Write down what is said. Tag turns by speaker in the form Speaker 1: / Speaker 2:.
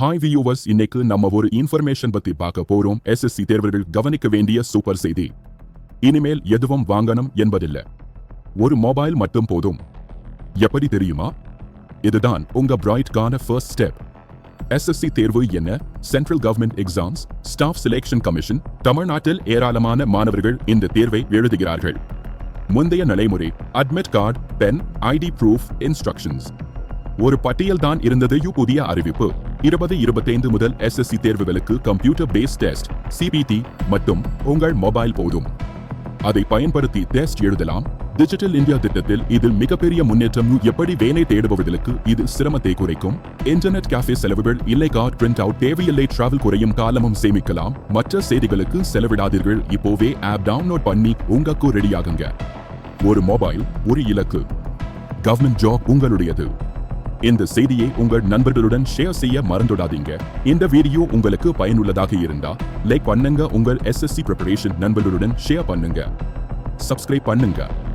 Speaker 1: Hi viewers இன்னைக்கு நம்ம ஒரு இன்ஃபர்மேஷன் பத்தி பார்க்க போறோம். எஸ்எஸ்சி தேர்வர்கள் கவனிக்க வேண்டிய சூப்பர் செய்தி. இனிமேல் எதுவும் வாங்கணும் என்பதில்லை. ஒரு மொபைல் மட்டும் போதும். எப்படி தெரியுமா? இதுதான் உங்க பிரைட்கான ஃபர்ஸ்ட் ஸ்டெப் எஸ்எஸ்சி தேர்வு என்ன? Central government exams staff selection commission தமிழ்நாட்டில் ஏராளமான மாணவர்கள் இந்த தேர்வை எழுதுகிறார்கள். முந்தைய நடைமுறை admit card pen ID proof instructions ஒரு பட்டியல் தான் இருந்தது யு புதிய அறிவிப்பு. இருபது இருபத்தைந்து முதல் எஸ்எஸ்சி தேர்வுகளுக்கு கம்ப்யூட்டர் பேஸ் டெஸ்ட் சிபிடி மற்றும் உங்கள் மொபைல் போதும். அதை பயன்படுத்தி டெஸ்ட் எழுதலாம். டிஜிட்டல் இந்தியா திட்டத்தில் இதில் மிகப்பெரிய முன்னேற்றம் எப்படி வேலை தேடுபவர்களுக்கு இது சிரமத்தை குறைக்கும். இன்டர்நெட் கேஃபே செலவுகள் இல்லை கார்டு பிரிண்ட் அவுட் தேவையில்லை டிராவல் குறையும் காலமும் சேமிக்கலாம். மற்ற செய்திகளுக்கு செலவிடாதீர்கள். இப்போவே ஆப் டவுன்லோட் பண்ணி உங்களுக்கு ரெடியாகுங்க ஒரு மொபைல் ஒரு இலக்கு. கவர்மெண்ட் ஜாப் உங்களுடையது. இந்த செய்தியை உங்கள் நண்பர்களுடன் ஷேர் செய்ய மறந்துடாதீங்க. இந்த வீடியோ உங்களுக்கு பயனுள்ளதாக இருந்தா லைக் பண்ணுங்க. உங்கள் எஸ்எஸ்சி ப்ரிப்பரேஷன் நண்பர்களுடன் ஷேர் பண்ணுங்க. சப்ஸ்கிரைப் பண்ணுங்க.